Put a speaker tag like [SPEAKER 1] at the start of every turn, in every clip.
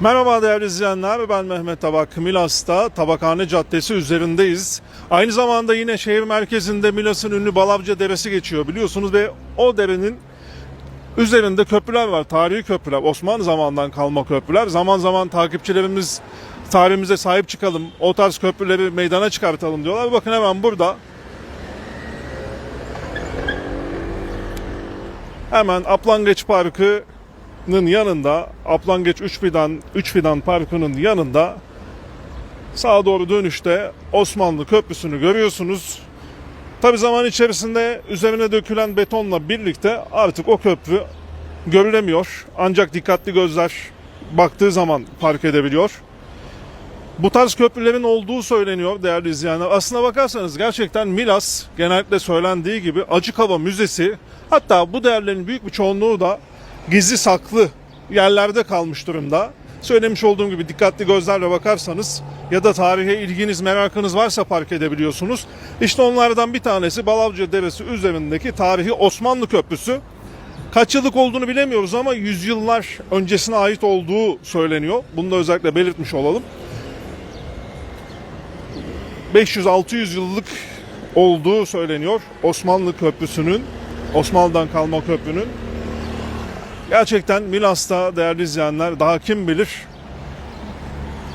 [SPEAKER 1] Merhaba değerli izleyenler, ben Mehmet Tabak. Milas'ta Tabakhane Caddesi üzerindeyiz. Aynı zamanda yine şehir merkezinde Milas'ın ünlü Balavca Deresi geçiyor biliyorsunuz ve o derenin üzerinde köprüler var, tarihi köprüler, Osmanlı zamanından kalma köprüler. Zaman zaman takipçilerimiz tarihimize sahip çıkalım, o tarz köprüleri meydana çıkartalım diyorlar. Bakın hemen burada Hemen Aplangeç Parkı'nın yanında, Aplangeç 3 Fidan, 3 Fidan Parkı'nın yanında sağa doğru dönüşte Osmanlı Köprüsü'nü görüyorsunuz. Tabi zaman içerisinde üzerine dökülen betonla birlikte artık o köprü görülemiyor. Ancak dikkatli gözler baktığı zaman fark edebiliyor. Bu tarz köprülerin olduğu söyleniyor değerli izleyenler. Aslına bakarsanız gerçekten Milas genellikle söylendiği gibi açık hava müzesi hatta bu değerlerin büyük bir çoğunluğu da gizli saklı yerlerde kalmış durumda. Söylemiş olduğum gibi dikkatli gözlerle bakarsanız ya da tarihe ilginiz merakınız varsa fark edebiliyorsunuz. İşte onlardan bir tanesi Balavca Deresi üzerindeki tarihi Osmanlı Köprüsü. Kaç yıllık olduğunu bilemiyoruz ama yüzyıllar öncesine ait olduğu söyleniyor. Bunu da özellikle belirtmiş olalım. 500-600 yıllık olduğu söyleniyor. Osmanlı Köprüsü'nün, Osmanlı'dan kalma köprünün. Gerçekten Milas'ta değerli izleyenler daha kim bilir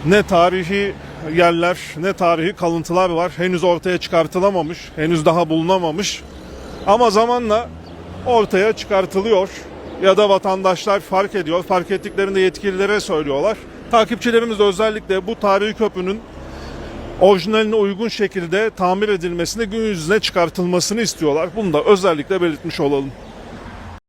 [SPEAKER 1] ne tarihi yerler, ne tarihi kalıntılar var. Henüz ortaya çıkartılamamış, henüz daha bulunamamış. Ama zamanla ortaya çıkartılıyor ya da vatandaşlar fark ediyor. Fark ettiklerinde yetkililere söylüyorlar. Takipçilerimiz de özellikle bu tarihi köprünün orijinaline uygun şekilde tamir edilmesini gün yüzüne çıkartılmasını istiyorlar. Bunu da özellikle belirtmiş olalım.